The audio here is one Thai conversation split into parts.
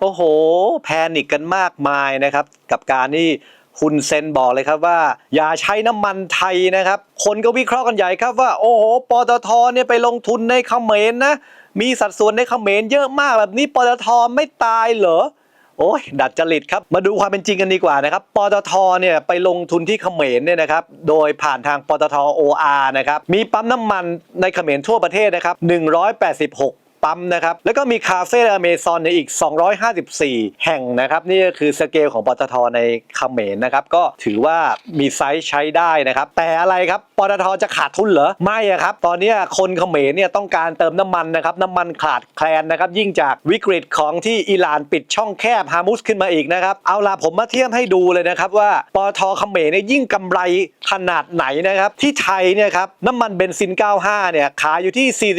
โอ้โห แพนิกกันมากมายนะครับ กับการที่คุณเซนบอกเลยครับว่า อย่าใช้น้ำมันไทยนะครับ คนก็วิเคราะห์กันใหญ่ครับว่า โอ้โหปตทเนี่ยไปลงทุนในเขมรนะ มีสัดส่วนในเขมรเยอะมากแบบนี้ปตทไม่ตายเหรอโอ้ยดัดจริตครับ มาดูความเป็นจริงกันดีกว่านะครับ ปตทเนี่ยไปลงทุนที่เขมรเนี่ยนะครับ โดยผ่านทางปตท OR นะครับ มีปั๊มน้ำมันในเขมรทั่วประเทศนะครับ 186 ปั๊มนะครับ แล้วก็มีคาเฟ่อเมซอนในอีก 254 แห่งนะครับ นี่ก็คือสเกลของปตทในเขมรนะครับ ก็ถือว่ามีไซส์ใช้ได้นะครับ แต่อะไรครับปตทจะขาดทุนเหรอ ไม่อะครับ ตอนนี้คนเขมรเนี่ยต้องการเติมน้ำมันนะครับ น้ำมันขาดแคลนนะครับ ยิ่งจากวิกฤตของที่อิหร่านปิดช่องแคบฮามุสขึ้นมาอีกนะครับ เอาล่ะผมมาเทียบให้ดูเลยนะครับว่าปตทเขมรเนี่ยยิ่งกำไรขนาดไหนนะครับ ที่ไทยเนี่ยครับน้ำมันเบนซิน 95 เนี่ยขายอยู่ที่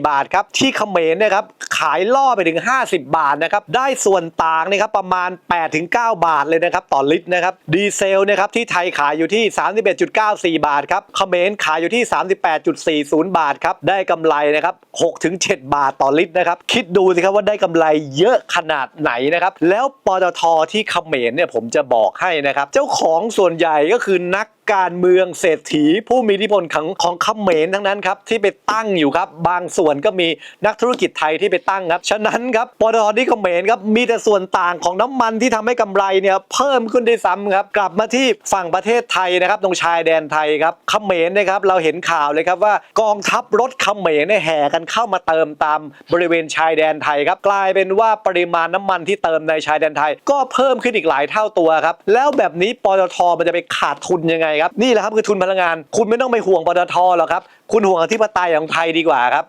41.54 บาทครับที่เขมรเนะครับขายล่อไปถึง 50 บาทนะครับได้ส่วนต่างนะครับประมาณ 8-9 บาทเลยนะครับต่อลิตรนะครับดีเซลนะครับที่ไทยขายอยู่ที่ 31.94 บาทครับเขมรขายอยู่ที่ 38.40 บาทครับได้กำไรนะครับ6-7 บาทต่อลิตรนะครับคิดดูสิครับว่าได้กำไรเยอะขนาดไหนนะครับแล้วปตทที่เขมรเนี่ยผมจะบอกให้นะครับเจ้าของส่วนใหญ่ก็คือนัก การเมืองเศรษฐี ผู้มีอิทธิพลของของเขมรทั้งนั้นครับ ที่ไปตั้งอยู่ครับ บางส่วนก็มีนักธุรกิจไทยที่ไปตั้งครับ ฉะนั้นครับปตทที่เขมรครับมีแต่ส่วนต่างของน้ำมันที่ทำให้กำไรเนี่ยเพิ่มขึ้นได้ซ้ำครับกลับมาที่ฝั่งประเทศไทยนะครับตรงชายแดนไทยครับเขมรนะครับเราเห็นข่าวเลยครับว่ากองทัพรถเขมรเนี่ยแห่กันเข้ามาเติมตามบริเวณชายแดนไทยครับกลายเป็นว่าปริมาณน้ำมันที่เติมในชายแดนไทย ก็เพิ่มขึ้นอีกหลายเท่าตัวครับแล้วแบบนี้ปตทมันจะไปขาดทุนยังไงครับนี่แหละครับคือทุนพลังงาน คุณไม่ต้องไปห่วงปตทหรอกครับ คุณห่วงอธิปไตยของไทยดีกว่าครับ